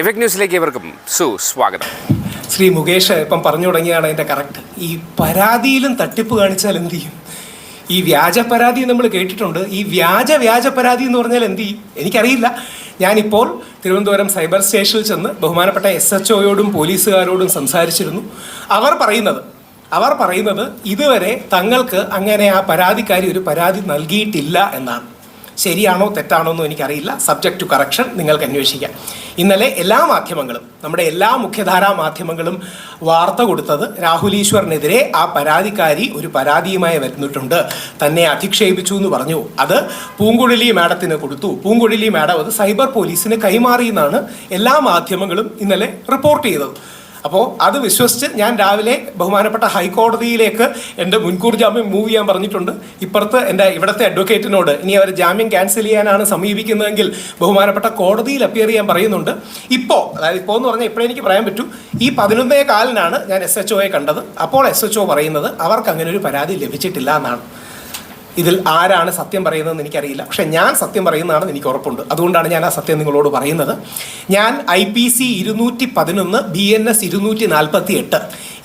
Effect ന്യൂസിലേക്ക് ഇവർക്കും സുസ്വാഗതം. ശ്രീ മുകേഷ് ഇപ്പം പറഞ്ഞു തുടങ്ങിയാണ് അതിന്റെ കറക്റ്റ്. ഈ പരാതിയിലും തട്ടിപ്പ് കാണിച്ചാൽ എന്ത് ചെയ്യും? ഈ വ്യാജ പരാതി നമ്മൾ കേട്ടിട്ടുണ്ട്. ഈ വ്യാജ വ്യാജ പരാതി എന്ന് പറഞ്ഞാൽ എന്ത് ചെയ്യും? എനിക്കറിയില്ല. ഞാനിപ്പോൾ തിരുവനന്തപുരം സൈബർ സ്റ്റേഷനിൽ ചെന്ന് ബഹുമാനപ്പെട്ട എസ് എച്ച് ഒയോടും പോലീസുകാരോടും സംസാരിച്ചിരുന്നു. അവർ പറയുന്നത് അവർ പറയുന്നത് ഇതുവരെ തങ്ങൾക്ക് അങ്ങനെ ആ പരാതിക്കാരി ഒരു പരാതി നൽകിയിട്ടില്ല എന്നാണ്. ശരിയാണോ തെറ്റാണോ എന്നും എനിക്കറിയില്ല. സബ്ജക്ട് ടു കറക്ഷൻ നിങ്ങൾക്ക് അന്വേഷിക്കാം. ഇന്നലെ എല്ലാ മാധ്യമങ്ങളും നമ്മുടെ എല്ലാ മുഖ്യധാരാ മാധ്യമങ്ങളും വാർത്ത കൊടുത്തത് രാഹുൽ ഈശ്വറിനെതിരെ ആ പരാതിക്കാരി ഒരു പരാതിയുമായി വരുന്നിട്ടുണ്ട് തന്നെ അധിക്ഷേപിച്ചു എന്ന് പറഞ്ഞു. അത് പൂങ്കുഴലി മാഡത്തിന് കൊടുത്തു. പൂങ്കുഴലി മാഡം അത് സൈബർ പോലീസിന് കൈമാറിയെന്നാണ് എല്ലാ മാധ്യമങ്ങളും ഇന്നലെ റിപ്പോർട്ട് ചെയ്തത്. അപ്പോൾ അത് വിശ്വസിച്ച് ഞാൻ രാവിലെ ബഹുമാനപ്പെട്ട ഹൈക്കോടതിയിലേക്ക് എന്റെ മുൻകൂർ ജാമ്യം മൂവ് ചെയ്യാൻ പറഞ്ഞിട്ടുണ്ട്. ഇപ്പുറത്ത് എന്റെ ഇവിടുത്തെ അഡ്വക്കേറ്റിനോട് ഇനി അവർ ജാമ്യം ക്യാൻസൽ ചെയ്യാനാണ് സമീപിക്കുന്നതെങ്കിൽ ബഹുമാനപ്പെട്ട കോടതിയിൽ അപ്പിയർ ചെയ്യാൻ പറയുന്നുണ്ട്. ഇപ്പോൾ അതായത് ഇപ്പോൾ എന്ന് പറഞ്ഞാൽ ഇപ്പോഴേ എനിക്ക് പറയാൻ പറ്റൂ. ഈ പതിനൊന്നേ കാലിനാണ് ഞാൻ എസ് എച്ച് ഒയെ കണ്ടത്. അപ്പോൾ എസ് എച്ച് ഒ പറയുന്നത് അവർക്ക് അങ്ങനെ ഒരു പരാതി ലഭിച്ചിട്ടില്ല എന്നാണ്. ഇതിൽ ആരാണ് സത്യം പറയുന്നതെന്ന് എനിക്കറിയില്ല. പക്ഷെ ഞാൻ സത്യം പറയുന്നതാണെന്ന് എനിക്ക് ഉറപ്പുണ്ട്. അതുകൊണ്ടാണ് ഞാൻ ആ സത്യം നിങ്ങളോട് പറയുന്നത്. ഞാൻ ഐ പി സി ഇരുന്നൂറ്റി പതിനൊന്ന് ബി എൻ എസ് ഇരുന്നൂറ്റി നാൽപ്പത്തി എട്ട്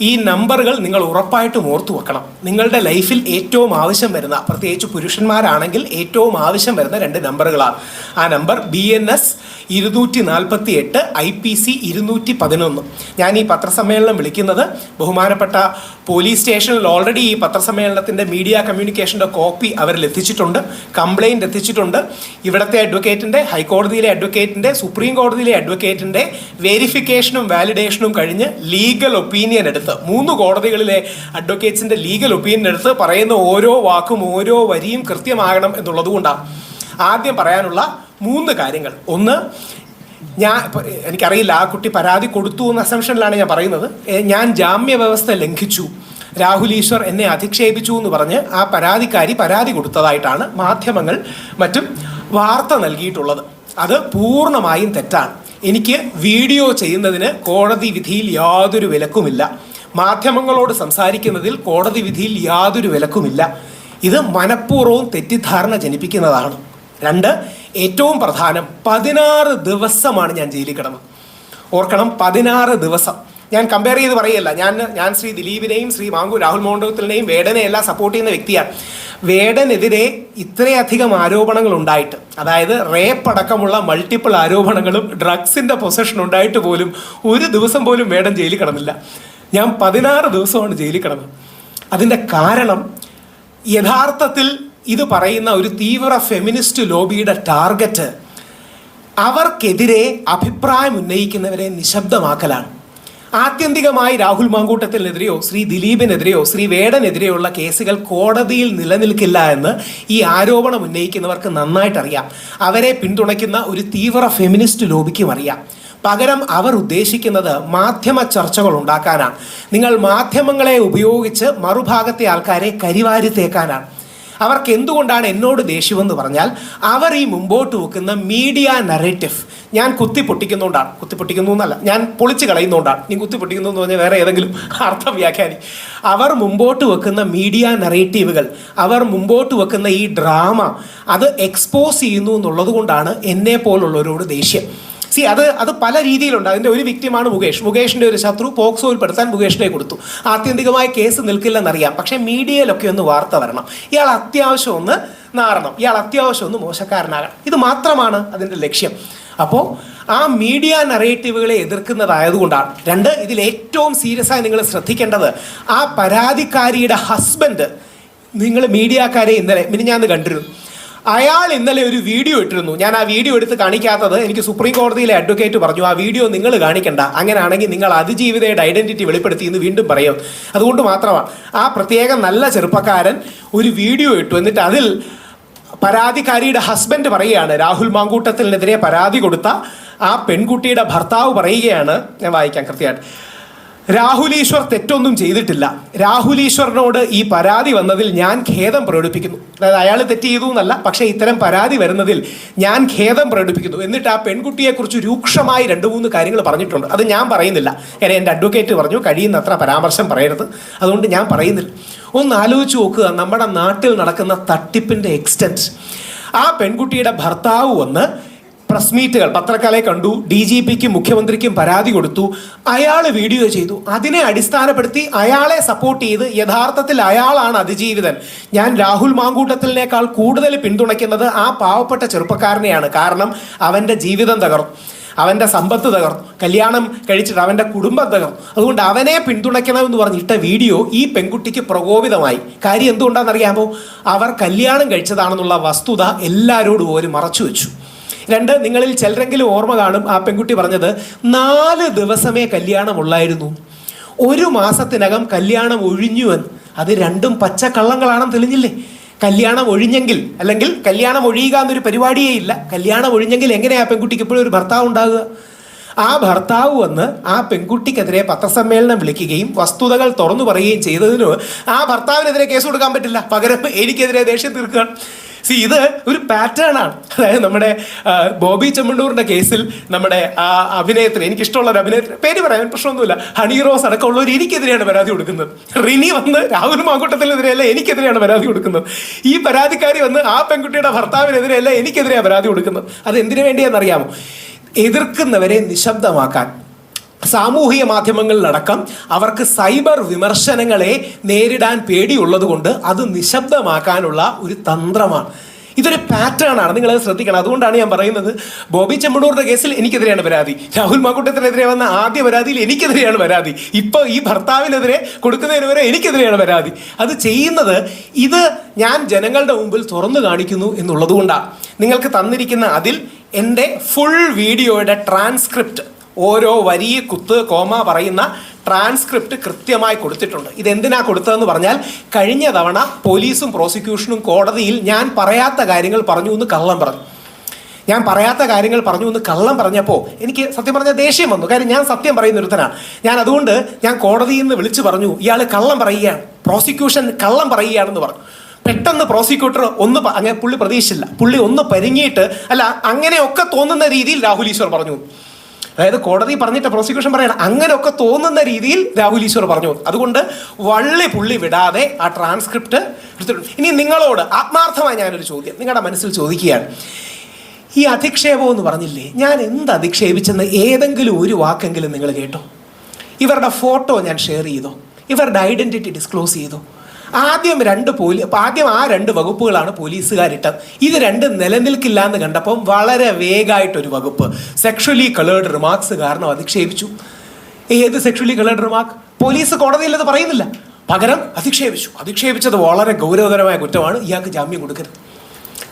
ഈ നമ്പറുകൾ നിങ്ങൾ ഉറപ്പായിട്ടും ഓർത്തു വെക്കണം. നിങ്ങളുടെ ലൈഫിൽ ഏറ്റവും ആവശ്യം വരുന്ന പ്രത്യേകിച്ച് പുരുഷന്മാരാണെങ്കിൽ ഏറ്റവും ആവശ്യം വരുന്ന രണ്ട് നമ്പറുകളാണ്. ആ നമ്പർ ബി എൻ എസ് ഇരുന്നൂറ്റി നാൽപ്പത്തി എട്ട് ഐ പി സി ഇരുന്നൂറ്റി പതിനൊന്ന് ഞാൻ ഈ പത്രസമ്മേളനം വിളിക്കുന്നത് ബഹുമാനപ്പെട്ട പോലീസ് സ്റ്റേഷനിൽ ഓൾറെഡി ഈ പത്രസമ്മേളനത്തിന്റെ മീഡിയ കമ്മ്യൂണിക്കേഷന്റെ കോപ്പി അവരിൽ എത്തിച്ചിട്ടുണ്ട്. കംപ്ലയിന്റ് എത്തിച്ചിട്ടുണ്ട്. ഇവിടുത്തെ അഡ്വക്കേറ്റിന്റെ ഹൈക്കോടതിയിലെ അഡ്വക്കേറ്റിന്റെ സുപ്രീം കോടതിയിലെ അഡ്വക്കേറ്റിന്റെ വെരിഫിക്കേഷനും വാലിഡേഷനും കഴിഞ്ഞ് ലീഗൽ ഒപ്പീനിയൻ എടുത്ത് മൂന്ന് കോടതികളിലെ അഡ്വക്കേറ്റ്സിന്റെ ലീഗൽ ഒപ്പീനിയൻ എടുത്ത് പറയുന്ന ഓരോ വാക്കും ഓരോ വരിയും കൃത്യമാകണം എന്നുള്ളതുകൊണ്ടാണ് ആദ്യം പറയാനുള്ള മൂന്ന് കാര്യങ്ങൾ. ഒന്ന് ഞാൻ എനിക്കറിയില്ല ആ കുട്ടി പരാതി കൊടുത്തു എന്ന അസംഷനിലാണ് ഞാൻ പറയുന്നത്. ഞാൻ ജാമ്യ വ്യവസ്ഥ ലംഘിച്ചു. രാഹുൽ ഈശ്വർ എന്നെ അധിക്ഷേപിച്ചു എന്ന് പറഞ്ഞ് ആ പരാതിക്കാരി പരാതി കൊടുത്തതായിട്ടാണ് മാധ്യമങ്ങൾ മറ്റും വാർത്ത നൽകിയിട്ടുള്ളത്. അത് പൂർണമായും തെറ്റാണ്. എനിക്ക് വീഡിയോ ചെയ്യുന്നതിന് കോടതി വിധിയിൽ യാതൊരു വിലക്കുമില്ല. മാധ്യമങ്ങളോട് സംസാരിക്കുന്നതിൽ കോടതി വിധിയിൽ യാതൊരു വിലക്കുമില്ല. ഇത് മനഃപൂർവം തെറ്റിദ്ധാരണ ജനിപ്പിക്കുന്നതാണ്. രണ്ട് ഏറ്റവും പ്രധാനം പതിനാറ് ദിവസമാണ് ഞാൻ ജയിലിൽ കിടന്നത്. ഓർക്കണം പതിനാറ് ദിവസം. ഞാൻ കമ്പയർ ചെയ്ത് പറയല്ല. ഞാൻ ഞാൻ ശ്രീ ദിലീപിനെയും ശ്രീ മാങ്കു രാഹുൽ മോണ്ടോത്തിലിനെയും വേടനെ എല്ലാം സപ്പോർട്ട് ചെയ്യുന്ന വ്യക്തിയാണ്. വേടനെതിരെ ഇത്രയധികം ആരോപണങ്ങൾ ഉണ്ടായിട്ട് അതായത് റേപ്പ് അടക്കമുള്ള മൾട്ടിപ്പിൾ ആരോപണങ്ങളും ഡ്രഗ്സിന്റെ പൊസഷൻ ഉണ്ടായിട്ട് പോലും ഒരു ദിവസം പോലും വേടൻ ജയിലിൽ കിടന്നില്ല. ഞാൻ പതിനാറ് ദിവസമാണ് ജയിലിൽ കിടന്നത്. അതിന്റെ കാരണം യഥാർത്ഥത്തിൽ ഇത് പറയുന്ന ഒരു തീവ്ര ഫെമിനിസ്റ്റ് ലോബിയുടെ ടാർഗറ്റ് അവർക്കെതിരെ അഭിപ്രായം ഉന്നയിക്കുന്നവരെ നിശബ്ദമാക്കലാണ്. ആത്യന്തികമായി രാഹുൽ മാങ്കൂട്ടത്തിനെതിരെയോ ശ്രീ ദിലീപിനെതിരെയോ ശ്രീ വേടനെതിരെയുള്ള കേസുകൾ കോടതിയിൽ നിലനിൽക്കില്ല എന്ന് ഈ ആരോപണം ഉന്നയിക്കുന്നവർക്ക് നന്നായിട്ടറിയാം. അവരെ പിന്തുണയ്ക്കുന്ന ഒരു തീവ്ര ഫെമിനിസ്റ്റ് ലോബിക്കും അറിയാം. പകരം അവർ ഉദ്ദേശിക്കുന്നത് മാധ്യമ ചർച്ചകൾ ഉണ്ടാക്കാനാണ്. നിങ്ങൾ മാധ്യമങ്ങളെ ഉപയോഗിച്ച് മറുഭാഗത്തെ ആൾക്കാരെ കരിവാരി തേക്കാനാണ്. അവർക്ക് എന്തുകൊണ്ടാണ് എന്നോട് ദേഷ്യമെന്ന് പറഞ്ഞാൽ അവർ ഈ മുമ്പോട്ട് വെക്കുന്ന മീഡിയ നറേറ്റീവ് ഞാൻ കുത്തി പൊട്ടിക്കുന്നതുകൊണ്ടാണ് കുത്തി പൊട്ടിക്കുന്നു എന്നല്ല ഞാൻ പൊളിച്ച് കളയുന്നതുകൊണ്ടാണ് നീ കുത്തി പൊട്ടിക്കുന്നു എന്ന് പറഞ്ഞാൽ വേറെ ഏതെങ്കിലും അർത്ഥം വ്യാഖ്യാനി അവർ മുമ്പോട്ട് വെക്കുന്ന മീഡിയ നറേറ്റീവുകൾ അവർ മുമ്പോട്ട് വെക്കുന്ന ഈ ഡ്രാമ അത് എക്സ്പോസ് ചെയ്യുന്നു എന്നുള്ളത് കൊണ്ടാണ് എന്നെ പോലുള്ളവരോട് ദേഷ്യം. സി അത് അത് പല രീതിയിലുണ്ട്. അതിന്റെ ഒരു വ്യക്തിമാണ് മുകേഷ്. മുകേഷിന്റെ ഒരു ശത്രു പോക്സോ ഉൾപ്പെടുത്താൻ മുകേഷിനെ കൊടുത്തു. ആത്യന്തികമായ കേസ് നിൽക്കില്ലെന്നറിയാം. പക്ഷേ മീഡിയയിലൊക്കെ ഒന്ന് വാർത്ത വരണം. ഇയാൾ അത്യാവശ്യം ഒന്ന് നാറണം. ഇയാൾ അത്യാവശ്യം ഒന്ന് മോശക്കാരനാകണം. ഇത് മാത്രമാണ് അതിന്റെ ലക്ഷ്യം. അപ്പോൾ ആ മീഡിയ നറേറ്റീവുകളെ എതിർക്കുന്നതായതുകൊണ്ടാണ്. രണ്ട് ഇതിൽ ഏറ്റവും സീരിയസ് ആയി നിങ്ങൾ ശ്രദ്ധിക്കേണ്ടത് ആ പരാതിക്കാരിയുടെ ഹസ്ബൻഡ് നിങ്ങൾ മീഡിയക്കാരെ ഇന്നലെ മിനിഞ്ഞാന്ന് കണ്ടിരുന്നു. അയാൾ ഇന്നലെ ഒരു വീഡിയോ ഇട്ടിരുന്നു. ഞാൻ ആ വീഡിയോ എടുത്ത് കാണിക്കാത്തത് എനിക്ക് സുപ്രീം കോടതിയിലെ അഡ്വക്കേറ്റ് പറഞ്ഞു ആ വീഡിയോ നിങ്ങൾ കാണിക്കണ്ട. അങ്ങനെയാണെങ്കിൽ നിങ്ങൾ അതിജീവിതയുടെ ഐഡന്റിറ്റി വെളിപ്പെടുത്തി എന്ന് വീണ്ടും പറയും. അതുകൊണ്ട് മാത്രമാണ് ആ പ്രത്യേക നല്ല ചെറുപ്പക്കാരൻ ഒരു വീഡിയോ ഇട്ടു. എന്നിട്ട് അതിൽ പരാതിക്കാരിയുടെ ഹസ്ബൻഡ് പറയുകയാണ് രാഹുൽ മാങ്കൂട്ടത്തിനെതിരെ പരാതി കൊടുത്ത ആ പെൺകുട്ടിയുടെ ഭർത്താവ് പറയുകയാണ്. ഞാൻ വായിക്കാം കൃത്യമായിട്ട്. രാഹുൽ ഈശ്വർ തെറ്റൊന്നും ചെയ്തിട്ടില്ല. രാഹുൽ ഈശ്വറിനോട് ഈ പരാതി വന്നതിൽ ഞാൻ ഖേദം പ്രകടിപ്പിക്കുന്നു. അതായത് അയാൾ തെറ്റ് ചെയ്തു എന്നല്ല പക്ഷേ ഇത്തരം പരാതി വരുന്നതിൽ ഞാൻ ഖേദം പ്രകടിപ്പിക്കുന്നു. എന്നിട്ട് ആ പെൺകുട്ടിയെക്കുറിച്ച് രൂക്ഷമായി രണ്ട് മൂന്ന് കാര്യങ്ങൾ പറഞ്ഞിട്ടുണ്ട്. അത് ഞാൻ പറയുന്നില്ല. കാരണം എന്റെ അഡ്വക്കേറ്റ് പറഞ്ഞു കഴിയുന്നത്ര പരാമർശം പറയരുത്. അതുകൊണ്ട് ഞാൻ പറയുന്നില്ല. ഒന്ന് ആലോചിച്ച് നോക്കുക നമ്മുടെ നാട്ടിൽ നടക്കുന്ന തട്ടിപ്പിന്റെ എക്സ്റ്റന്റ് ആ പെൺകുട്ടിയുടെ ഭർത്താവ് വന്ന് പ്രസ് മീറ്റുകൾ. പത്രക്കാരെ കണ്ടു ഡി ജി പിക്കും മുഖ്യമന്ത്രിക്കും പരാതി കൊടുത്തു. അയാൾ വീഡിയോ ചെയ്തു. അതിനെ അടിസ്ഥാനപ്പെടുത്തി അയാളെ സപ്പോർട്ട് ചെയ്ത് യഥാർത്ഥത്തിൽ അയാളാണ് അതിജീവിതൻ. ഞാൻ രാഹുൽ മാങ്കൂട്ടത്തിലിനേക്കാൾ കൂടുതൽ പിന്തുണയ്ക്കുന്നത് ആ പാവപ്പെട്ട ചെറുപ്പക്കാരനെയാണ്. കാരണം അവന്റെ ജീവിതം തകർന്നു. അവന്റെ സമ്പത്ത് തകർന്നു. കല്യാണം കഴിച്ചിട്ട് അവന്റെ കുടുംബം തകർന്നു. അതുകൊണ്ട് അവനെ പിന്തുണയ്ക്കണമെന്ന് പറഞ്ഞിട്ട വീഡിയോ ഈ പെൺകുട്ടിക്ക് പ്രകോപിതമായി. കാര്യം എന്തുകൊണ്ടാണെന്നറിയാമോ? അവർ കല്യാണം കഴിച്ചതാണെന്നുള്ള വസ്തുത എല്ലാവരോടും ഒരു മറച്ചു വെച്ചു രണ്ട് നിങ്ങളിൽ ചിലരെങ്കിലും ഓർമ്മ കാണും ആ പെൺകുട്ടി പറഞ്ഞത് നാല് ദിവസമേ കല്യാണമുള്ളായിരുന്നു. ഒരു മാസത്തിനകം കല്യാണം ഒഴിഞ്ഞുവെന്ന് അത് രണ്ടും പച്ച പച്ചക്കള്ളങ്ങളാണെന്ന് തെളിഞ്ഞില്ലേ? കല്യാണം ഒഴിഞ്ഞെങ്കിൽ അല്ലെങ്കിൽ കല്യാണം ഒഴിയുക എന്നൊരു പരിപാടിയേ ഇല്ല. കല്യാണം ഒഴിഞ്ഞെങ്കിൽ എങ്ങനെയാ പെൺകുട്ടിക്ക് ഇപ്പോഴും ഒരു ഭർത്താവ് ഉണ്ടാകുക? ആ ഭർത്താവ് വന്ന് ആ പെൺകുട്ടിക്കെതിരെ പത്രസമ്മേളനം വിളിക്കുകയും വസ്തുതകൾ തുറന്നു പറയുകയും ചെയ്തതിന് ആ ഭർത്താവിനെതിരെ കേസ് കൊടുക്കാൻ പറ്റില്ല. പകരം എനിക്കെതിരെ ദേഷ്യം തീർക്കുകയാണ് സി ഇത് ഒരു പാറ്റേൺ ആണ്. അതായത് നമ്മുടെ ബോബി ചെമ്മണ്ണൂറിന്റെ കേസിൽ നമ്മുടെ ആ അഭിനയത്തിന് എനിക്കിഷ്ടമുള്ള ഒരു അഭിനയത്തിന് പേര് പറയാൻ പ്രശ്നമൊന്നുമില്ല. ഹണി റോസ് അടക്കമുള്ളവർ എനിക്കെതിരെയാണ് പരാതി കൊടുക്കുന്നത്. റിനി വന്ന് രാഹുൽ മാങ്കൂട്ടത്തിനെതിരെയല്ല എനിക്കെതിരെയാണ് പരാതി കൊടുക്കുന്നത്. ഈ പരാതിക്കാരി വന്ന് ആ പെൺകുട്ടിയുടെ ഭർത്താവിനെതിരെയല്ല എനിക്കെതിരെയാണ് പരാതി കൊടുക്കുന്നത്. അത് എന്തിനു വേണ്ടിയാണെന്നറിയാമോ എതിർക്കുന്നവരെ നിശബ്ദമാക്കാൻ സാമൂഹിക മാധ്യമങ്ങളിലടക്കം അവർക്ക് സൈബർ വിമർശനങ്ങളെ നേരിടാൻ പേടിയുള്ളത് കൊണ്ട് അത് നിശബ്ദമാക്കാനുള്ള ഒരു തന്ത്രമാണ്. ഇതൊരു പാറ്റേൺ ആണ്. നിങ്ങൾ ശ്രദ്ധിക്കണം. അതുകൊണ്ടാണ് ഞാൻ പറയുന്നത്. ബോബി ചെമ്മണ്ണൂറിന്റെ കേസിൽ എനിക്കെതിരെയാണ് പരാതി. രാഹുൽ മാക്കൂട്ടത്തിനെതിരെ വന്ന ആദ്യ പരാതിയിൽ എനിക്കെതിരെയാണ് പരാതി. ഇപ്പോൾ ഈ ഭർത്താവിനെതിരെ കൊടുക്കുന്നതിന് വരെ എനിക്കെതിരെയാണ് പരാതി. അത് ചെയ്യുന്നത് ഇത് ഞാൻ ജനങ്ങളുടെ മുമ്പിൽ തുറന്നു കാണിക്കുന്നു എന്നുള്ളതുകൊണ്ടാണ്. നിങ്ങൾക്ക് തന്നിരിക്കുന്ന അതിൽ എന്റെ ഫുൾ വീഡിയോയുടെ ട്രാൻസ്ക്രിപ്റ്റ് ഓരോ വരി കുത്ത് കോമ പറയുന്ന ട്രാൻസ്ക്രിപ്റ്റ് കൃത്യമായി കൊടുത്തിട്ടുണ്ട്. ഇതെന്തിനാ കൊടുത്തതെന്ന് പറഞ്ഞാൽ കഴിഞ്ഞ തവണ പോലീസും പ്രോസിക്യൂഷനും കോടതിയിൽ ഞാൻ പറയാത്ത കാര്യങ്ങൾ പറഞ്ഞു എന്ന് കള്ളം പറഞ്ഞു. ഞാൻ പറയാത്ത കാര്യങ്ങൾ പറഞ്ഞു എന്ന് കള്ളം പറഞ്ഞപ്പോൾ എനിക്ക് സത്യം പറഞ്ഞ ദേഷ്യം വന്നു. കാര്യം ഞാൻ സത്യം പറയുന്ന ഒരുത്തനാണ്. ഞാൻ അതുകൊണ്ട് ഞാൻ കോടതിയിൽ നിന്ന് വിളിച്ചു പറഞ്ഞു ഇയാൾ കള്ളം പറയുകയാണ്. പ്രോസിക്യൂഷൻ കള്ളം പറയുകയാണെന്ന് പറഞ്ഞു. പെട്ടെന്ന് പ്രോസിക്യൂട്ടർ ഒന്ന് അങ്ങനെ പുള്ളി പ്രതീക്ഷിച്ചില്ല. പുള്ളി ഒന്ന് പരിങ്ങിയിട്ട് അല്ല അങ്ങനെയൊക്കെ തോന്നുന്ന രീതിയിൽ രാഹുൽ ഈശ്വർ പറഞ്ഞു. അതായത് കോടതി പറഞ്ഞിട്ട് പ്രോസിക്യൂഷൻ പറയണം അങ്ങനെയൊക്കെ തോന്നുന്ന രീതിയിൽ രാഹുൽ ഈശ്വർ പറഞ്ഞു. അതുകൊണ്ട് വള്ളി പുള്ളി വിടാതെ ആ ട്രാൻസ്ക്രിപ്റ്റ് എടുത്തിട്ടുണ്ട്. ഇനി നിങ്ങളോട് ആത്മാർത്ഥമായി ഞാനൊരു ചോദ്യം നിങ്ങളുടെ മനസ്സിൽ ചോദിക്കുകയാണ്. ഈ അധിക്ഷേപം എന്ന് പറഞ്ഞില്ലേ ഞാൻ എന്ത് അധിക്ഷേപിച്ചെന്ന് ഏതെങ്കിലും ഒരു വാക്കെങ്കിലും നിങ്ങൾ കേട്ടോ? ഇവരുടെ ഫോട്ടോ ഞാൻ ഷെയർ ചെയ്തോ? ഇവരുടെ ഐഡന്റിറ്റി ഡിസ്ക്ലോസ് ചെയ്തോ? ആദ്യം രണ്ട് പോലീ ആദ്യം ആ രണ്ട് വകുപ്പുകളാണ് പോലീസുകാരിട്ടത്. ഇത് രണ്ടും നിലനിൽക്കില്ല എന്ന് കണ്ടപ്പം വളരെ വേഗമായിട്ടൊരു വകുപ്പ്. സെക്ഷലി കളേർഡ് റിമാർക്സ് കാരണം അധിക്ഷേപിച്ചു. ഏത് സെക്ഷലി കളേർഡ് റിമാർക്ക് പോലീസ് കോടതിയിൽ അത് പറയുന്നില്ല. പകരം അധിക്ഷേപിച്ചു. അധിക്ഷേപിച്ചത് വളരെ ഗൗരവതരമായ കുറ്റമാണ്. ഇയാൾക്ക് ജാമ്യം കൊടുക്കരുത്.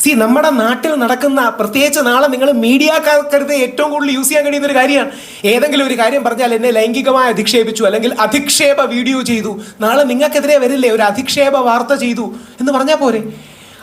സി നമ്മുടെ നാട്ടിൽ നടക്കുന്ന പ്രത്യേകിച്ച് നാളെ നിങ്ങൾ മീഡിയക്കാർക്കരുത് ഏറ്റവും കൂടുതൽ യൂസ് ചെയ്യാൻ കഴിയുന്ന ഒരു കാര്യമാണ്. ഏതെങ്കിലും ഒരു കാര്യം പറഞ്ഞാൽ എന്നെ ലൈംഗികമായി അധിക്ഷേപിച്ചു അല്ലെങ്കിൽ അധിക്ഷേപ വീഡിയോ ചെയ്തു. നാളെ നിങ്ങൾക്കെതിരെ വരില്ലേ ഒരു അധിക്ഷേപ വാർത്ത ചെയ്തു എന്ന് പറഞ്ഞാൽ പോരെ.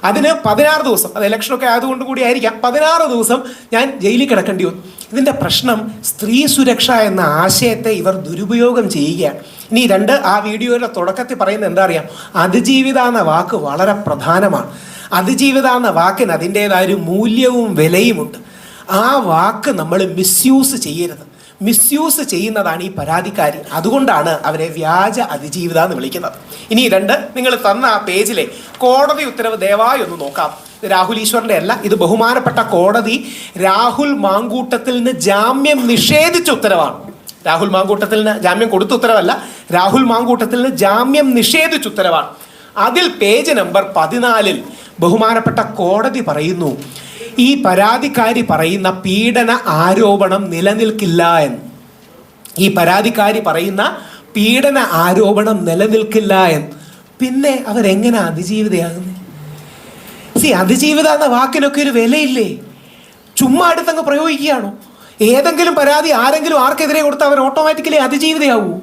അതിന് പതിനാറ് ദിവസം അത് ഇലക്ഷനൊക്കെ ആയതുകൊണ്ട് കൂടി ആയിരിക്കാം. പതിനാറ് ദിവസം ഞാൻ ജയിലിൽ കിടക്കേണ്ടി വന്നു. ഇതിന്റെ പ്രശ്നം സ്ത്രീ സുരക്ഷ എന്ന ആശയത്തെ ഇവർ ദുരുപയോഗം ചെയ്യുകയാണ്. ഇനി രണ്ട് ആ വീഡിയോയുടെ തുടക്കത്തിൽ പറയുന്നത് എന്താ അറിയാം? അതിജീവിത എന്ന വാക്ക് വളരെ പ്രധാനമാണ്. അതിജീവിത എന്ന വാക്കിന് അതിന്റെതായ ഒരു മൂല്യവും വിലയുമുണ്ട്. ആ വാക്ക് നമ്മൾ മിസ്യൂസ് ചെയ്യരുത്. മിസ്യൂസ് ചെയ്യുന്നതാണ് ഈ പരാതിക്കാരി. അതുകൊണ്ടാണ് അവരെ വ്യാജ അതിജീവിത എന്ന് വിളിക്കുന്നത്. ഇനി രണ്ട് നിങ്ങൾ തന്ന ആ പേജിലെ കോടതി ഉത്തരവ് ദയവായി ഒന്ന് നോക്കാം. രാഹുൽ അല്ല ഇത് ബഹുമാനപ്പെട്ട കോടതി രാഹുൽ മാങ്കൂട്ടത്തിൽ നിന്ന് ജാമ്യം നിഷേധിച്ച ഉത്തരവാണ്. രാഹുൽ മാങ്കൂട്ടത്തിന് ജാമ്യം കൊടുത്ത ഉത്തരവല്ല രാഹുൽ മാങ്കൂട്ടത്തിന് ജാമ്യം നിഷേധിച്ച ഉത്തരവാണ്. അതിൽ പേജ് നമ്പർ പതിനാലിൽ ബഹുമാനപ്പെട്ട കോടതി പറയുന്നു ഈ പരാതിക്കാരി പറയുന്ന പീഡന ആരോപണം നിലനിൽക്കില്ല എന്ന്. ഈ പരാതിക്കാരി പറയുന്ന പീഡന ആരോപണം നിലനിൽക്കില്ല എന്ന്. പിന്നെ അവരെങ്ങനെ അതിജീവിതയാകുന്നത് സി അതിജീവിത എന്ന വാക്കിനൊക്കെ ഒരു വിലയില്ലേ? ചുമ്മാ അടുത്തങ്ങ് പ്രയോഗിക്കുകയാണോ? ഏതെങ്കിലും പരാതി ആരെങ്കിലും ആർക്കെതിരെ കൊടുത്താൽ അവർ ഓട്ടോമാറ്റിക്കലി അതിജീവിതയാവൂ.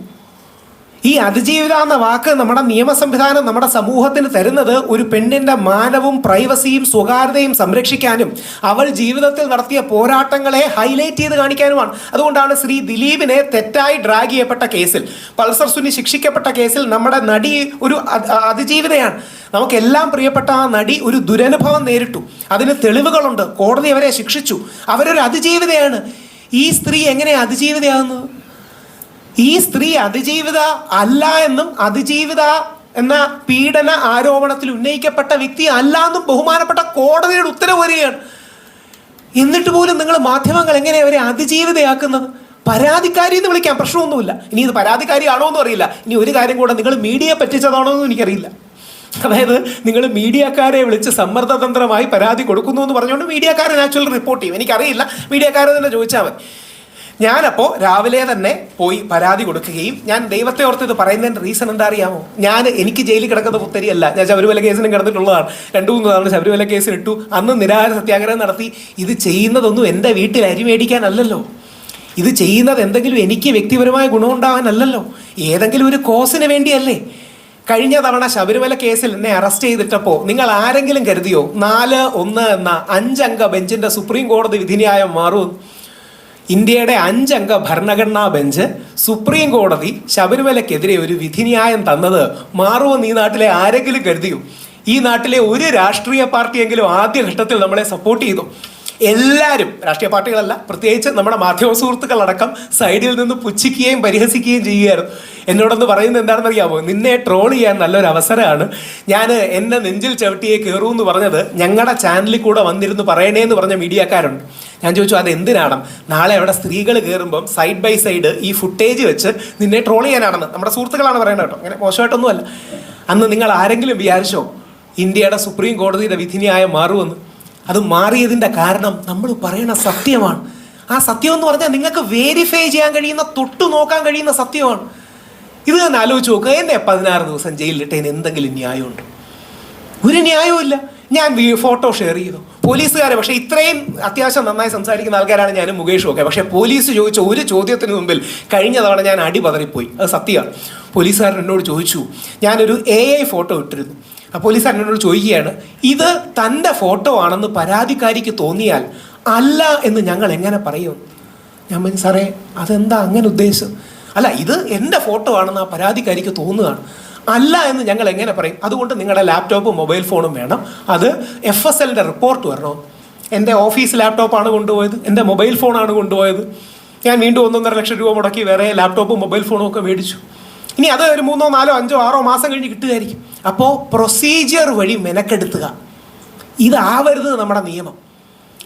ഈ അതിജീവിത എന്ന വാക്ക് നമ്മുടെ നിയമ സംവിധാനം നമ്മുടെ സമൂഹത്തിന് തരുന്നത് ഒരു പെണ്ണിന്റെ മാനവും പ്രൈവസിയും സ്വകാര്യതയും സംരക്ഷിക്കാനും അവൾ ജീവിതത്തിൽ നടത്തിയ പോരാട്ടങ്ങളെ ഹൈലൈറ്റ് ചെയ്ത് കാണിക്കാനുമാണ്. അതുകൊണ്ടാണ് ശ്രീ ദിലീപിനെ തെറ്റായി ഡ്രാഗ് ചെയ്യപ്പെട്ട കേസിൽ പൾസർ സുനി ശിക്ഷിക്കപ്പെട്ട കേസിൽ നമ്മുടെ നടി ഒരു അതിജീവിതയാണ്. നമുക്കെല്ലാം പ്രിയപ്പെട്ട ആ നടി ഒരു ദുരനുഭവം നേരിട്ടു. അതിന് തെളിവുകളുണ്ട്. കോടതി അവരെ ശിക്ഷിച്ചു. അവരൊരു അതിജീവിതയാണ്. ഈ സ്ത്രീ എങ്ങനെ അതിജീവിതയാകുന്നത്? ഈ സ്ത്രീ അതിജീവിത അല്ല എന്നും അതിജീവിത എന്ന പീഡന ആരോപണത്തിൽ ഉന്നയിക്കപ്പെട്ട വ്യക്തി അല്ല എന്നും ബഹുമാനപ്പെട്ട കോടതിയുടെ ഉത്തരവ് വരികയാണ്. എന്നിട്ട് പോലും നിങ്ങൾ മാധ്യമങ്ങൾ എങ്ങനെ അവരെ അതിജീവിതയാക്കുന്നത്? പരാതിക്കാരി എന്ന് വിളിക്കാം പ്രശ്നമൊന്നുമില്ല. ഇനി ഇത് പരാതിക്കാരിയാണോ എന്നും അറിയില്ല. ഇനി ഒരു കാര്യം കൂടെ നിങ്ങൾ മീഡിയ പറ്റിച്ചതാണോ എന്നും എനിക്കറിയില്ല. അതായത് നിങ്ങൾ മീഡിയക്കാരെ വിളിച്ച് സമ്മർദ്ദതന്ത്രമായി പരാതി കൊടുക്കുന്നു എന്ന് പറഞ്ഞുകൊണ്ട് മീഡിയക്കാരെ നാച്ചുറൽ റിപ്പോർട്ട് ചെയ്യും. എനിക്കറിയില്ല. മീഡിയക്കാരെ തന്നെ ചോദിച്ചാൽ മതി. ഞാനപ്പോൾ രാവിലെ തന്നെ പോയി പരാതി കൊടുക്കുകയും ഞാൻ ദൈവത്തെ ഓർത്ത് ഇത് പറയുന്നതിന്റെ റീസൺ എന്താ അറിയാമോ? ഞാൻ എനിക്ക് ജയിലിൽ കിടക്കുന്ന പുത്തരിയല്ല. ഞാൻ ശബരിമല കേസിനും കിടന്നിട്ടുള്ളതാണ്. രണ്ടു മൂന്ന് തവണ ശബരിമല കേസിൽ ഇട്ടു. അന്ന് നിരാഹാര സത്യാഗ്രഹം നടത്തി. ഇത് ചെയ്യുന്നതൊന്നും എന്റെ വീട്ടിൽ അരി മേടിക്കാനല്ലല്ലോ. ഇത് ചെയ്യുന്നത് എന്തെങ്കിലും എനിക്ക് വ്യക്തിപരമായ ഗുണമുണ്ടാവാനല്ലല്ലോ. ഏതെങ്കിലും ഒരു കോസിന് വേണ്ടിയല്ലേ. കഴിഞ്ഞ തവണ ശബരിമല കേസിൽ എന്നെ അറസ്റ്റ് ചെയ്തിട്ടപ്പോൾ നിങ്ങൾ ആരെങ്കിലും കരുതിയോ? നാല് ഒന്ന് എന്ന അഞ്ചംഗ ബെഞ്ചിന്റെ സുപ്രീം കോടതി വിധിന്യായം മാറും. ഇന്ത്യയുടെ അഞ്ചംഗ ഭരണഘടനാ ബെഞ്ച് സുപ്രീം കോടതി ശബരിമലക്കെതിരെ ഒരു വിധിന്യായം തന്നത് മാറുമെന്ന് ഈ നാട്ടിലെ ആരെങ്കിലും കരുതിയോ? ഈ നാട്ടിലെ ഒരു രാഷ്ട്രീയ പാർട്ടിയെങ്കിലും ആദ്യഘട്ടത്തിൽ നമ്മളെ സപ്പോർട്ട് ചെയ്തു? എല്ലാവരും രാഷ്ട്രീയ പാർട്ടികളല്ല പ്രത്യേകിച്ച് നമ്മുടെ മാധ്യമ സുഹൃത്തുക്കളടക്കം സൈഡിൽ നിന്ന് പുച്ഛിക്കുകയും പരിഹസിക്കുകയും ചെയ്യുകയായിരുന്നു. എന്നോടൊന്ന് പറയുന്നത് എന്താണെന്ന് അറിയാമോ നിന്നെ ട്രോൾ ചെയ്യാൻ നല്ലൊരു അവസരമാണ്. ഞാൻ എന്നെ നെഞ്ചിൽ ചവിട്ടിയെ കയറൂ എന്ന് പറഞ്ഞത് ഞങ്ങളുടെ ചാനലിൽ കൂടെ വന്നിരുന്നു പറയണേ എന്ന് പറഞ്ഞ മീഡിയക്കാരുണ്ട്. ഞാൻ ചോദിച്ചു അത് എന്തിനാണ് നാളെ അവിടെ സ്ത്രീകൾ കയറുമ്പം സൈഡ് ബൈ സൈഡ് ഈ ഫുട്ടേജ് വെച്ച് നിന്നെ ട്രോൾ ചെയ്യാനാണെന്ന്. നമ്മുടെ സുഹൃത്തുക്കളാണ് പറയുന്നത് കേട്ടോ. അങ്ങനെ മോശമായിട്ടൊന്നുമല്ല. അന്ന് നിങ്ങൾ ആരെങ്കിലും വിചാരിച്ചോ ഇന്ത്യയുടെ സുപ്രീം കോടതിയുടെ വിധിന്യായം മാറുമെന്ന്? അത് മാറിയതിന്റെ കാരണം നമ്മൾ പറയുന്ന സത്യമാണ്. ആ സത്യം എന്ന് പറഞ്ഞാൽ നിങ്ങൾക്ക് വേരിഫൈ ചെയ്യാൻ കഴിയുന്ന തൊട്ടു നോക്കാൻ കഴിയുന്ന സത്യമാണ്. ഇത് തന്നെ ആലോചിച്ച് നോക്കുക എന്നെ പതിനാറ് ദിവസം ജയിലിലിട്ടതിന് എന്തെങ്കിലും ന്യായമുണ്ട്? ഒരു ന്യായവുമില്ല ഞാൻ ഫോട്ടോ ഷെയർ ചെയ്തു. പോലീസുകാരെ പക്ഷേ ഇത്രയും അത്യാവശ്യം നന്നായി സംസാരിക്കുന്ന ആൾക്കാരാണ് ഞാനും മുകേഷും ഒക്കെ. പക്ഷേ പോലീസ് ചോദിച്ച ഒരു ചോദ്യത്തിന് മുമ്പിൽ കഴിഞ്ഞ തവണ ഞാൻ അടി പതറിപ്പോയി അത് സത്യമാണ്. പോലീസുകാരൻ എന്നോട് ചോദിച്ചു. ഞാനൊരു എ ഐ ഫോട്ടോ ഇട്ടിരുന്നു. ആ പോലീസുകാരൻ ചോദിക്കുകയാണ് ഇത് തന്റെ ഫോട്ടോ ആണെന്ന് പരാതിക്കാരിക്ക് തോന്നിയാൽ അല്ല എന്ന് ഞങ്ങൾ എങ്ങനെ പറയും? ഞാൻ പറഞ്ഞു സാറേ അതെന്താ അങ്ങനെ ഉദ്ദേശം അല്ല ഇത് എന്റെ ഫോട്ടോ ആണെന്ന് ആ പരാതിക്കാരിക്ക് തോന്നുകയാണ്. അല്ല എന്ന് ഞങ്ങൾ എങ്ങനെ പറയും? അതുകൊണ്ട് നിങ്ങളുടെ ലാപ്ടോപ്പും മൊബൈൽ ഫോണും വേണം. അത് എഫ് എസ് എല്ലിന്റെ റിപ്പോർട്ട് വരണോ. എന്റെ ഓഫീസ് ലാപ്ടോപ്പാണ് കൊണ്ടുപോയത് എന്റെ മൊബൈൽ ഫോണാണ് കൊണ്ടുപോയത്. ഞാൻ വീണ്ടും ഒന്നൊന്നര ലക്ഷം രൂപ മുടക്കി വേറെ ലാപ്ടോപ്പും മൊബൈൽ ഫോണും ഒക്കെ മേടിച്ചു. ഇനി അത് ഒരു മൂന്നോ നാലോ അഞ്ചോ ആറോ മാസം കഴിഞ്ഞ് കിട്ടുകയായിരിക്കും. അപ്പോൾ പ്രൊസീജിയർ വഴി മെനക്കെടുത്തുക. ഇതാവരുത് നമ്മുടെ നിയമം.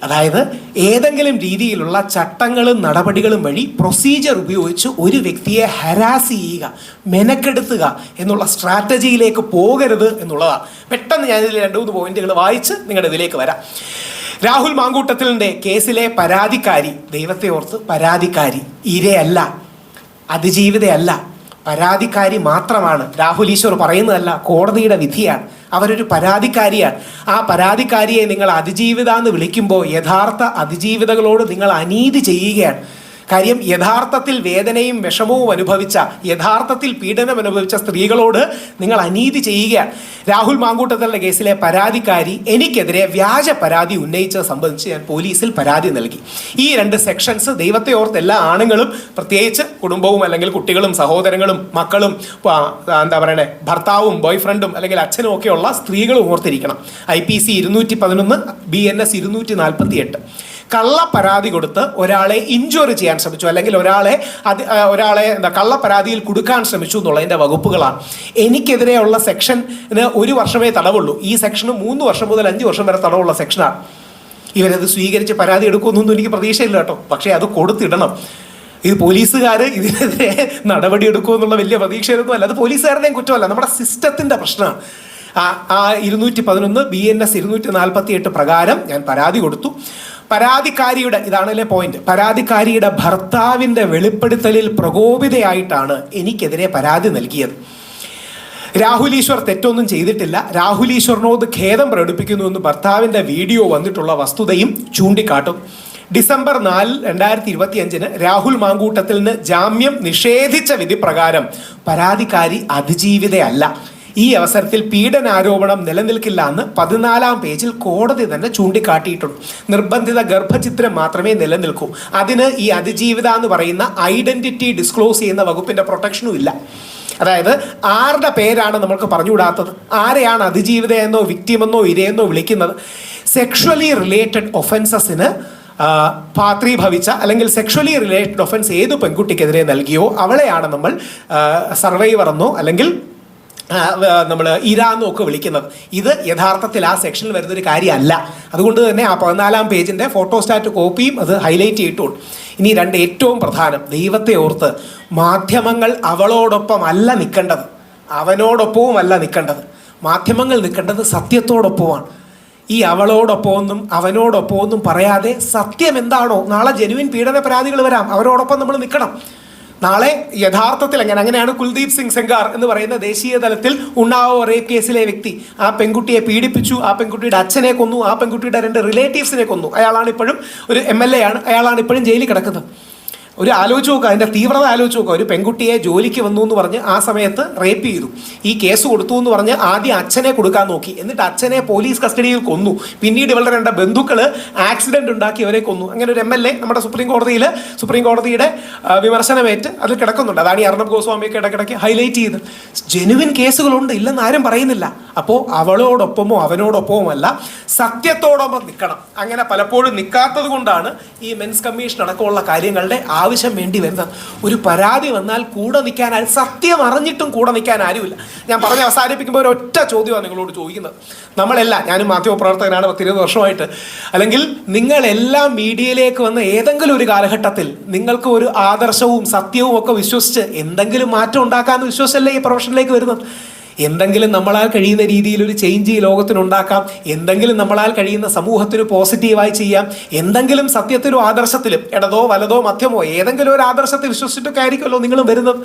അതായത് ഏതെങ്കിലും രീതിയിലുള്ള ചട്ടങ്ങളും നടപടികളും വഴി പ്രൊസീജിയർ ഉപയോഗിച്ച് ഒരു വ്യക്തിയെ ഹരാസ് ചെയ്യുക മെനക്കെടുത്തുക എന്നുള്ള സ്ട്രാറ്റജിയിലേക്ക് പോകരുത് എന്നുള്ളതാണ് പെട്ടെന്ന് ഞാനിതിൽ രണ്ട് മൂന്ന് പോയിന്റുകൾ വായിച്ച് നിങ്ങളുടെ ഇതിലേക്ക് വരാം. രാഹുൽ മാങ്കൂട്ടത്തിലിന്റെ കേസിലെ പരാതിക്കാരി ദൈവത്തെ ഓർത്ത് പരാതിക്കാരി ഇരയല്ല അതിജീവിതയല്ല പരാതിക്കാരി മാത്രമാണ്. രാഹുൽ ഈശ്വർ പറയുന്നതല്ല കോടതിയുടെ വിധിയാണ്. അവരൊരു പരാതിക്കാരിയാണ്. ആ പരാതിക്കാരിയെ നിങ്ങൾ അതിജീവിത എന്ന് വിളിക്കുമ്പോൾ യഥാർത്ഥ അതിജീവിതകളോട് നിങ്ങൾ അനീതി ചെയ്യുകയാണ്. കാര്യം യഥാർത്ഥത്തിൽ വേദനയും വിഷമവും അനുഭവിച്ച യഥാർത്ഥത്തിൽ പീഡനം അനുഭവിച്ച സ്ത്രീകളോട് നിങ്ങൾ അനീതി ചെയ്യുകയാണ്. രാഹുൽ മാങ്കൂട്ടത്തലിന്റെ കേസിലെ പരാതിക്കാരി എനിക്കെതിരെ വ്യാജ പരാതി ഉന്നയിച്ചത് സംബന്ധിച്ച് ഞാൻ പോലീസിൽ പരാതി നൽകി. ഈ രണ്ട് സെക്ഷൻസ് ദൈവത്തെ ഓർത്ത് എല്ലാ ആണുങ്ങളും പ്രത്യേകിച്ച് കുടുംബവും അല്ലെങ്കിൽ കുട്ടികളും സഹോദരങ്ങളും മക്കളും എന്താ പറയണേ ഭർത്താവും ബോയ് ഫ്രണ്ടും അല്ലെങ്കിൽ അച്ഛനും ഒക്കെയുള്ള സ്ത്രീകളും ഓർത്തിരിക്കണം. ഐ പി സി ഇരുന്നൂറ്റി പതിനൊന്ന് ബി എൻ എസ് ഇരുന്നൂറ്റി നാൽപ്പത്തി എട്ട് കള്ള പരാതി കൊടുത്ത് ഒരാളെ ഇഞ്ചുറി ചെയ്യാൻ ശ്രമിച്ചു അല്ലെങ്കിൽ ഒരാളെ അത് ഒരാളെ എന്താ കള്ള പരാതിയിൽ കൊടുക്കാൻ ശ്രമിച്ചു എന്നുള്ളതിന്റെ വകുപ്പുകളാണ്. എനിക്കെതിരെയുള്ള സെക്ഷന് ഒരു വർഷമേ തടവുള്ളൂ. ഈ സെക്ഷന് മൂന്ന് വർഷം മുതൽ അഞ്ച് വർഷം വരെ തടവുള്ള സെക്ഷനാണ്. ഇവരത് സ്വീകരിച്ച് പരാതി എടുക്കുമെന്നൊന്നും എനിക്ക് പ്രതീക്ഷയില്ല കേട്ടോ. പക്ഷേ അത് കൊടുത്തിടണം. ഇത് പോലീസുകാർ ഇതിനെതിരെ നടപടി എടുക്കുമെന്നുള്ള വലിയ പ്രതീക്ഷയൊന്നും അല്ല. അത് പോലീസുകാരുടെയും കുറ്റമല്ല നമ്മുടെ സിസ്റ്റത്തിന്റെ പ്രശ്നമാണ്. ആ ഇരുന്നൂറ്റി പതിനൊന്ന് ബി എൻ എസ് ഇരുന്നൂറ്റി നാൽപ്പത്തി എട്ട് പ്രകാരം ഞാൻ പരാതി കൊടുത്തു. പരാതിക്കാരിയുടെ ഇതാണല്ലേ പോയിന്റ് പരാതിക്കാരിയുടെ ഭർത്താവിന്റെ വെളിപ്പെടുത്തലിൽ പ്രകോപിതയായിട്ടാണ് എനിക്കെതിരെ പരാതി നൽകിയത്. രാഹുൽ ഈശ്വർ തെറ്റൊന്നും ചെയ്തിട്ടില്ല. രാഹുൽ ഈശ്വറിനോട് ഖേദം പ്രകടിപ്പിക്കുന്നുവെന്ന് ഭർത്താവിന്റെ വീഡിയോ വന്നിട്ടുള്ള വസ്തുതയും ചൂണ്ടിക്കാട്ടും. ഡിസംബർ നാല് രണ്ടായിരത്തി ഇരുപത്തി അഞ്ചിന് രാഹുൽ മാങ്കൂട്ടത്തിൽ നിന്ന് ജാമ്യം നിഷേധിച്ച വിധി പ്രകാരം പരാതിക്കാരി അതിജീവിതയല്ല. ഈ അവസരത്തിൽ പീഡനാരോപണം നിലനിൽക്കില്ല എന്ന് പതിനാലാം പേജിൽ കോടതി തന്നെ ചൂണ്ടിക്കാട്ടിയിട്ടുണ്ട്. നിർബന്ധിത ഗർഭചിത്രം മാത്രമേ നിലനിൽക്കൂ. അതിന് ഈ അതിജീവിത എന്ന് പറയുന്ന ഐഡന്റിറ്റി ഡിസ്ക്ലോസ് ചെയ്യുന്ന വകുപ്പിന്റെ പ്രൊട്ടക്ഷനും ഇല്ല. അതായത് ആരുടെ പേരാണ് നമ്മൾക്ക് പറഞ്ഞുകൂടാത്തത്? ആരെയാണ് അതിജീവിത എന്നോ വിക്റ്റിമെന്നോ ഇരയെന്നോ വിളിക്കുന്നത്? സെക്ഷലി റിലേറ്റഡ് ഒഫൻസസിന് പാത്രീഭവിച്ച അല്ലെങ്കിൽ സെക്ഷലി റിലേറ്റഡ് ഒഫൻസ് ഏത് പെൺകുട്ടിക്കെതിരെ നൽകിയോ അവളെയാണ് നമ്മൾ സർവൈവർ എന്നോ അല്ലെങ്കിൽ നമ്മൾ ഇരാന്നും ഒക്കെ വിളിക്കുന്നത്. ഇത് യഥാർത്ഥത്തിൽ ആ സെക്ഷനിൽ വരുന്നൊരു കാര്യമല്ല. അതുകൊണ്ട് തന്നെ ആ പതിനാലാം പേജിന്റെ ഫോട്ടോസ്റ്റാറ്റ് കോപ്പിയും അത് ഹൈലൈറ്റ് ചെയ്തിട്ടുണ്ട്. ഇനി രണ്ട് ഏറ്റവും പ്രധാനം. ദൈവത്തെ ഓർത്ത് മാധ്യമങ്ങൾ അവളോടൊപ്പം അല്ല നിൽക്കേണ്ടത്. അവനോടൊപ്പവും അല്ല നിൽക്കേണ്ടത്. മാധ്യമങ്ങൾ നിൽക്കേണ്ടത് സത്യത്തോടൊപ്പമാണ്. ഈ അവളോടൊപ്പമൊന്നും അവനോടൊപ്പമൊന്നും പറയാതെ സത്യം എന്താണോ? നാളെ ജനുവിൻ പീഡന പരാതികൾ വരാം. അവരോടൊപ്പം നമ്മൾ നിൽക്കണം. നാളെ യഥാർത്ഥത്തിൽ അങ്ങനെ അങ്ങനെയാണ് കുൽദീപ് സിംഗ് സെങ്കാർ എന്ന് പറയുന്ന ദേശീയ തലത്തിൽ ഉണ്ണാവോ റേപ്പ് കേസിലെ വ്യക്തി. ആ പെൺകുട്ടിയെ പീഡിപ്പിച്ചു ആ പെൺകുട്ടിയുടെ അച്ഛനെ കൊന്നു ആ പെൺകുട്ടിയുടെ രണ്ട് റിലേറ്റീവ്സിനെ കൊന്നു. അയാളാണ് ഇപ്പോഴും ഒരു എം എൽ എ ആണ്. അയാളാണ് ഇപ്പോഴും ജയിലിൽ കിടക്കുന്നത്. ഒരു ആലോചിച്ച് നോക്കുക അതിന്റെ തീവ്രത ആലോചിച്ച് നോക്കുക ഒരു പെൺകുട്ടിയെ ജോലിക്ക് വന്നു എന്ന് പറഞ്ഞ് ആ സമയത്ത് റേപ്പ് ചെയ്തു. ഈ കേസ് കൊടുത്തു എന്ന് പറഞ്ഞ് ആദ്യം അച്ഛനെ കൊടുക്കാൻ നോക്കി. എന്നിട്ട് അച്ഛനെ പോലീസ് കസ്റ്റഡിയിൽ കൊന്നു. പിന്നീട് ഇവളുടെ രണ്ട് ബന്ധുക്കൾ ആക്സിഡന്റ് ഉണ്ടാക്കി അവരെ കൊന്നു. അങ്ങനെ ഒരു എം എൽ എ നമ്മുടെ സുപ്രീം കോടതിയിൽ സുപ്രീം കോടതിയുടെ വിമർശനമേറ്റ് അതിൽ കിടക്കുന്നുണ്ട്. അതാണ് ഈ അർണബ് ഗോസ്വാമിയൊക്കെ ഇടയ്ക്കിടയ്ക്ക് ഹൈലൈറ്റ് ചെയ്ത്. ജെനുവിൻ കേസുകളുണ്ട് ഇല്ലെന്ന് ആരും പറയുന്നില്ല. അപ്പോൾ അവളോടൊപ്പമോ അവനോടൊപ്പമോ അല്ല സത്യത്തോടൊപ്പം നിൽക്കണം അങ്ങനെ പലപ്പോഴും നിൽക്കാത്തത് കൊണ്ടാണ് ഈ മെൻസ് കമ്മീഷൻ അടക്കമുള്ള കാര്യങ്ങളുടെ ആവശ്യം വേണ്ടി വരുന്നത്. ഒരു പരാതി വന്നാൽ കൂടെ നിൽക്കാൻ ആരും സത്യം അറിഞ്ഞിട്ടും കൂടെ നിൽക്കാൻ ആരുമില്ല. ഞാൻ പറഞ്ഞ് അവസാനിപ്പിക്കുമ്പോൾ ഒരു ഒറ്റ ചോദ്യമാണ് നിങ്ങളോട് ചോദിക്കുന്നത്. നമ്മളെല്ലാം ഞാനും മാധ്യമപ്രവർത്തകനാണ് പത്തിരുപത് വർഷമായിട്ട്. അല്ലെങ്കിൽ നിങ്ങളെല്ലാം മീഡിയയിലേക്ക് വന്ന ഏതെങ്കിലും ഒരു കാലഘട്ടത്തിൽ നിങ്ങൾക്ക് ഒരു ആദർശവും സത്യവും ഒക്കെ വിശ്വസിച്ച് എന്തെങ്കിലും മാറ്റം ഉണ്ടാക്കാമെന്ന് വിശ്വസിച്ചല്ലേ ഈ പ്രൊഫഷനിലേക്ക് വരുന്നത്? എന്തെങ്കിലും നമ്മളാൽ കഴിയുന്ന രീതിയിൽ ഒരു ചേഞ്ച് ഈ ലോകത്തിനുണ്ടാക്കാം എന്തെങ്കിലും നമ്മളാൽ കഴിയുന്ന സമൂഹത്തിന് പോസിറ്റീവായി ചെയ്യാം എന്തെങ്കിലും സത്യത്തിലും ആദർശത്തിലും ഇടതോ വലതോ മധ്യമോ ഏതെങ്കിലും ഒരു ആദർശത്തെ വിശ്വസിച്ചിട്ടൊക്കെ ആയിരിക്കുമല്ലോ നിങ്ങൾ വരുന്നത്.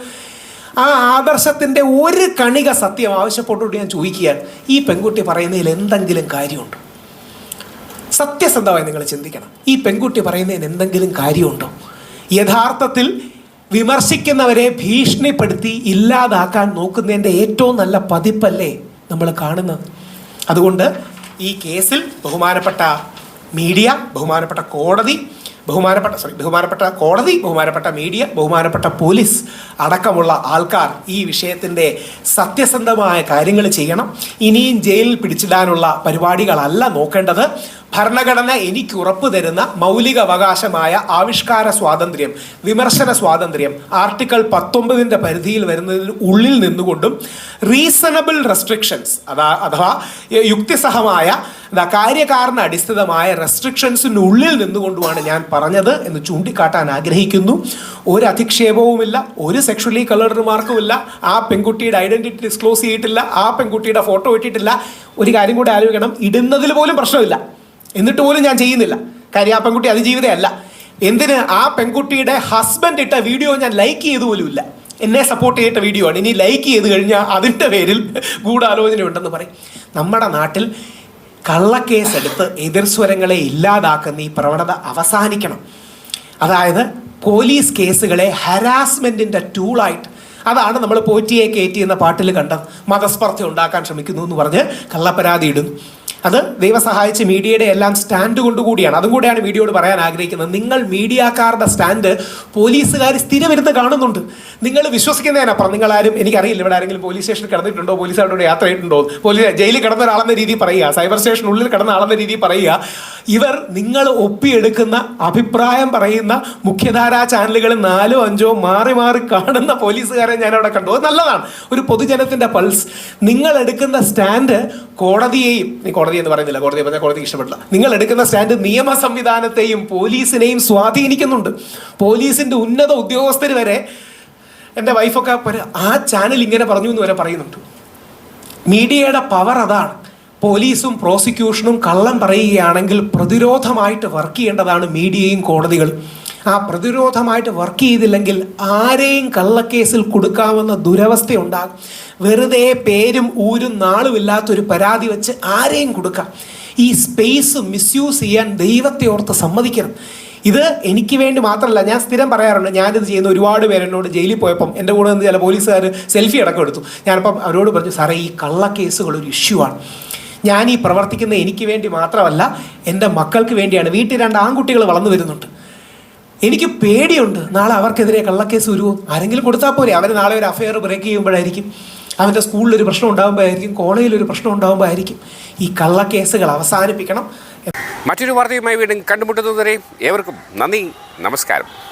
ആ ആദർശത്തിന്റെ ഒരു കണിക സത്യം ആവശ്യപ്പെട്ടുകൊണ്ട് ഞാൻ ചോദിക്കുകയാണ്. ഈ പെൺകുട്ടി പറയുന്നതിൽ എന്തെങ്കിലും കാര്യമുണ്ടോ? സത്യസന്ധമായി നിങ്ങൾ ചിന്തിക്കണം. ഈ പെൺകുട്ടി പറയുന്നതിന് എന്തെങ്കിലും കാര്യമുണ്ടോ? യഥാർത്ഥത്തിൽ വിമർശിക്കുന്നവരെ ഭീഷണിപ്പെടുത്തി ഇല്ലാതാക്കാൻ നോക്കുന്നതിന്റെ ഏറ്റവും നല്ല പതിപ്പല്ലേ നമ്മൾ കാണുന്നത്? അതുകൊണ്ട് ഈ കേസിൽ ബഹുമാനപ്പെട്ട മീഡിയ ബഹുമാനപ്പെട്ട കോടതി ബഹുമാനപ്പെട്ട സോറി ബഹുമാനപ്പെട്ട കോടതി ബഹുമാനപ്പെട്ട മീഡിയ ബഹുമാനപ്പെട്ട പോലീസ് അടക്കമുള്ള ആൾക്കാർ ഈ വിഷയത്തിന്റെ സത്യസന്ധമായ കാര്യങ്ങൾ ചെയ്യണം. ഇനിയും ജയിലിൽ പിടിച്ചിടാനുള്ള പരിപാടികളല്ല നോക്കേണ്ടത്. ഭരണഘടന എനിക്ക് ഉറപ്പ് തരുന്ന മൗലികാവകാശമായ ആവിഷ്കാര സ്വാതന്ത്ര്യം വിമർശന സ്വാതന്ത്ര്യം ആർട്ടിക്കിൾ പത്തൊമ്പതിന്റെ പരിധിയിൽ വരുന്നതിന് ഉള്ളിൽ നിന്നുകൊണ്ടും റീസണബിൾ റെസ്ട്രിക്ഷൻസ് അതാ അഥവാ യുക്തിസഹമായ കാര്യകാരണ അടിസ്ഥിതമായ റെസ്ട്രിക്ഷൻസിനുള്ളിൽ നിന്നുകൊണ്ടുമാണ് ഞാൻ പറഞ്ഞത് എന്ന് ചൂണ്ടിക്കാട്ടാൻ ആഗ്രഹിക്കുന്നു. ഒരു അധിക്ഷേപവുമില്ല ഒരു സെക്ഷലി കളർഡ് റിമാർക്കുമില്ല ആ പെൺകുട്ടിയുടെ ഐഡന്റിറ്റി ഡിസ്ക്ലോസ് ചെയ്തിട്ടില്ല ആ പെൺകുട്ടിയുടെ ഫോട്ടോ ഇട്ടിട്ടില്ല. ഒരു കാര്യം കൂടി ആലോചിക്കണം ഇടുന്നതിൽ പോലും പ്രശ്നമില്ല. എന്നിട്ട് പോലും ഞാൻ ചെയ്യുന്നില്ല. കാര്യം ആ പെൺകുട്ടി അതിജീവിതയല്ല എന്തിന് ആ പെൺകുട്ടിയുടെ ഹസ്ബൻഡ് ഇട്ട വീഡിയോ ഞാൻ ലൈക്ക് ചെയ്തു പോലുമില്ല എന്നെ സപ്പോർട്ട് ചെയ്ത വീഡിയോ ആണ്. ഇനി ലൈക്ക് ചെയ്ത് കഴിഞ്ഞാൽ അതിന്റെ പേരിൽ ഗൂഢാലോചന ഉണ്ടെന്ന് പറയും. നമ്മുടെ നാട്ടിൽ കള്ളക്കേസ് എടുത്ത് എതിർസ്വരങ്ങളെ ഇല്ലാതാക്കുന്ന ഈ പ്രവണത അവസാനിക്കണം. അതായത് പോലീസ് കേസുകളെ ഹരാസ്മെന്റിന്റെ ടൂളായിട്ട് അതാണ് നമ്മൾ പോറ്റിയെ കയറ്റി എന്ന പാട്ടിൽ കണ്ടത്. മതസ്പർദ്ധ ഉണ്ടാക്കാൻ ശ്രമിക്കുന്നു എന്ന് പറഞ്ഞ് കള്ളപ്പരാതി ഇടുന്നു. അത് ദൈവം സഹായിച്ച് മീഡിയയുടെ എല്ലാം സ്റ്റാൻഡ് കൊണ്ടുകൂടിയാണ്. അതും കൂടെയാണ് മീഡിയയോട് പറയാൻ ആഗ്രഹിക്കുന്നത്. നിങ്ങൾ മീഡിയക്കാരുടെ സ്റ്റാൻഡ് പോലീസുകാർ സ്ഥിരമിരുന്ന് കാണുന്നുണ്ട്. നിങ്ങൾ വിശ്വസിക്കുന്നതിനപ്പുറം നിങ്ങളാരും എനിക്കറിയില്ല ഇവിടെ ആരെങ്കിലും പോലീസ് സ്റ്റേഷനിൽ കിടന്നിട്ടുണ്ടോ? പോലീസ് അവിടെ യാത്ര ചെയ്തിട്ടുണ്ടോ പോലീസ് ജയിലിൽ കിടന്ന ഒരാളെന്ന രീതി പറയുക. സൈബർ സ്റ്റേഷനുള്ളിൽ കിടന്ന ആളെന്ന രീതി പറയുക. ഇവർ നിങ്ങൾ ഒപ്പിയെടുക്കുന്ന അഭിപ്രായം പറയുന്ന മുഖ്യധാരാ ചാനലുകൾ നാലോ അഞ്ചോ മാറി മാറി കാണുന്ന പോലീസുകാരെ ഞാൻ അവിടെ കണ്ടു. അത് നല്ലതാണ്. ഒരു പൊതുജനത്തിന്റെ പൾസ്. നിങ്ങൾ എടുക്കുന്ന സ്റ്റാൻഡ് കോടതിയെയും നീ കോടതി എന്ന് പറയുന്നില്ല കോടതി പറഞ്ഞാൽ കോടതി ഇഷ്ടപ്പെട്ടില്ല. നിങ്ങൾ എടുക്കുന്ന സ്റ്റാൻഡ് നിയമ സംവിധാനത്തെയും പോലീസിനെയും സ്വാധീനിക്കുന്നുണ്ട്. പോലീസിന്റെ ഉന്നത ഉദ്യോഗസ്ഥർ വരെ എന്റെ വൈഫൊക്കെ ആ ചാനൽ ഇങ്ങനെ പറഞ്ഞു എന്ന് വരെ പറയുന്നുണ്ട്. മീഡിയയുടെ പവർ അതാണ്. പോലീസും പ്രോസിക്യൂഷനും കള്ളം പറയുകയാണെങ്കിൽ പ്രതിരോധമായിട്ട് വർക്ക് ചെയ്യേണ്ടതാണ് മീഡിയയും കോടതികളും. ആ പ്രതിരോധമായിട്ട് വർക്ക് ചെയ്തില്ലെങ്കിൽ ആരെയും കള്ളക്കേസിൽ കൊടുക്കാമെന്ന ദുരവസ്ഥ ഉണ്ടാകും വെറുതെ പേരും ഊരും നാളുമില്ലാത്തൊരു പരാതി വെച്ച് ആരെയും കൊടുക്കാം. ഈ സ്പേസ് മിസ്യൂസ് ചെയ്യാൻ ദൈവത്തെ ഓർത്ത് സമ്മതിക്കണം. ഇത് എനിക്ക് വേണ്ടി മാത്രമല്ല ഞാൻ സ്ഥിരം പറയാറുണ്ട് ഞാനിത് ചെയ്യുന്ന ഒരുപാട് പേര് എന്നോട് ജയിലിൽ പോയപ്പം എന്റെ കൂടെ നിന്ന് ചില പോലീസുകാർ സെൽഫി അടക്കം എടുത്തു. ഞാനപ്പം അവരോട് പറഞ്ഞു സാറേ ഈ കള്ളക്കേസുകൾ ഒരു ഇഷ്യൂ ആണ്. ഞാൻ ഈ പ്രവർത്തിക്കുന്ന എനിക്ക് വേണ്ടി മാത്രമല്ല എന്റെ മക്കൾക്ക് വേണ്ടിയാണ്. വീട്ടിൽ രണ്ട് ആൺകുട്ടികൾ വളർന്നു വരുന്നുണ്ട്. എനിക്ക് പേടിയുണ്ട്. നാളെ അവർക്കെതിരെ കള്ളക്കേസ് വരുമോ ആരെങ്കിലും കൊടുത്താൽ പോരെ. അവർ നാളെ ഒരു അഫയർ ബ്രേക്ക് ചെയ്യുമ്പോഴായിരിക്കും. അവന്റെ സ്കൂളിലൊരു പ്രശ്നം ഉണ്ടാകുമ്പോഴായിരിക്കും കോളേജിൽ ഒരു പ്രശ്നം ഉണ്ടാകുമ്പോഴായിരിക്കും ഈ കള്ളക്കേസുകൾ അവസാനിപ്പിക്കണം. മറ്റൊരു വാർത്തയുമായി വീണ്ടും കണ്ടുമുട്ടുന്നതുവരെ ഏവർക്കും നന്ദി നമസ്കാരം.